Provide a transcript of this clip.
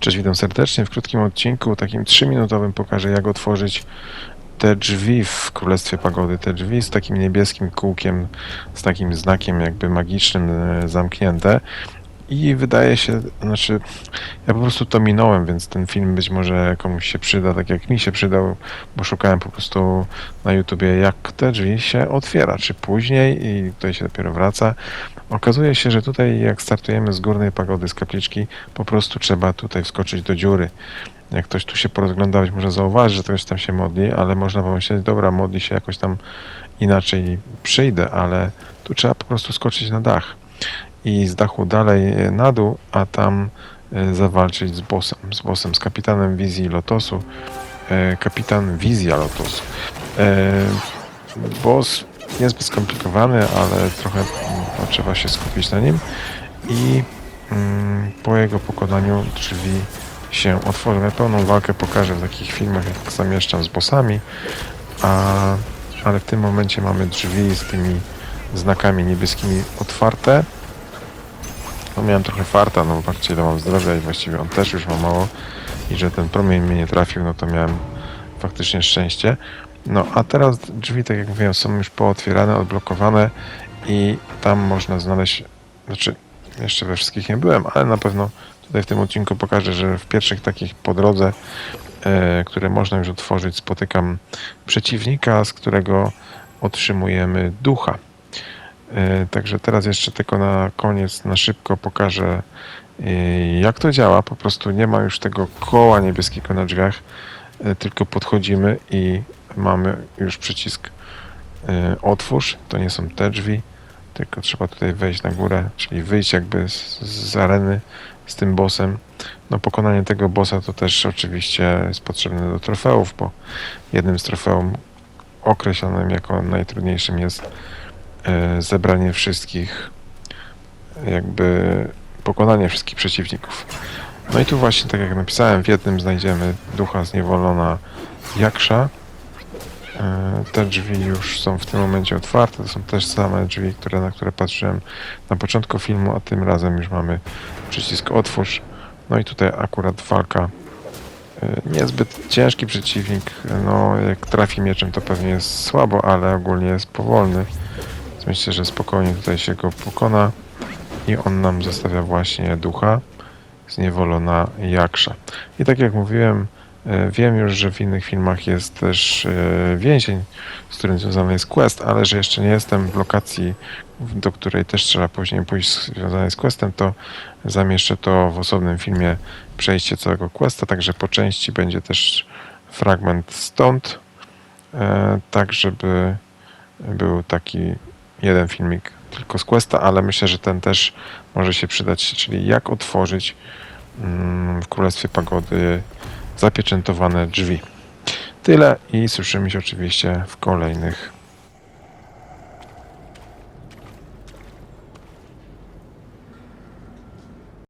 Cześć, witam serdecznie. W krótkim odcinku, takim 3-minutowym, pokażę jak otworzyć te drzwi w Królestwie Pagody. Te drzwi z takim niebieskim kółkiem, z takim znakiem jakby magicznym e, zamknięte. I wydaje się, znaczy, ja po prostu to minąłem, więc ten film być może komuś się przyda, tak jak mi się przydał, bo szukałem po prostu na YouTubie, jak te drzwi się otwiera, czy później i tutaj się dopiero wraca. Okazuje się, że tutaj jak startujemy z górnej pagody, z kapliczki, po prostu trzeba tutaj wskoczyć do dziury. Jak ktoś tu się porozgląda, być może zauważy, że ktoś tam się modli, ale można pomyśleć, dobra, modli się jakoś tam inaczej przyjdę, ale tu trzeba po prostu skoczyć na dach i z dachu dalej na dół, a tam e, zawalczyć z bossem, z bossem, z kapitanem wizji Lotosu. E, Kapitan Wizja Lotosu. E, Boss niezbyt skomplikowany, ale trochę mm, trzeba się skupić na nim i mm, po jego pokonaniu drzwi się otworzą. Ja pełną walkę pokażę w takich filmach, jak zamieszczam z bossami, a, ale w tym momencie mamy drzwi z tymi znakami niebieskimi otwarte. No miałem trochę farta, no patrzcie ile mam zdrowia i właściwie on też już ma mało i że ten promień mnie nie trafił, no to miałem faktycznie szczęście. No a teraz drzwi, tak jak mówiłem, są już pootwierane, odblokowane i tam można znaleźć, znaczy jeszcze we wszystkich nie byłem, ale na pewno tutaj w tym odcinku pokażę, że w pierwszych takich po drodze, e, które można już otworzyć, spotykam przeciwnika, z którego otrzymujemy ducha. E, Także teraz jeszcze tylko na koniec, na szybko pokażę, e, jak to działa. Po prostu nie ma już tego koła niebieskiego na drzwiach, e, tylko podchodzimy i mamy już przycisk otwórz. To nie są te drzwi, tylko trzeba tutaj wejść na górę, czyli wyjść jakby z, areny z tym bossem. No pokonanie tego bossa to też oczywiście jest potrzebne do trofeów, bo jednym z trofeum określonym jako najtrudniejszym jest zebranie wszystkich, jakby pokonanie wszystkich przeciwników. No i tu właśnie, tak jak napisałem, w jednym znajdziemy ducha zniewolona Jaksza. E, Te drzwi już są w tym momencie otwarte. To są też same drzwi, które, na które patrzyłem na początku filmu, a tym razem już mamy przycisk otwórz. No i tutaj akurat walka. E, Niezbyt ciężki przeciwnik. No, jak trafi mieczem, to pewnie jest słabo, ale ogólnie jest powolny. Myślę, że spokojnie tutaj się go pokona. I on nam zostawia właśnie ducha zniewolona Jaksza. I tak jak mówiłem, e, wiem już, że w innych filmach jest też e, więzień, z którym związany jest quest, ale że jeszcze nie jestem w lokacji, do której też trzeba później pójść związanej z questem, to zamieszczę to w osobnym filmie przejście całego questa, także po części będzie też fragment stąd, e, tak żeby był taki jeden filmik tylko z questa, ale myślę, że ten też może się przydać, czyli jak otworzyć mm, w Królestwie Pagody zapieczętowane drzwi. Tyle i słyszymy się oczywiście w kolejnych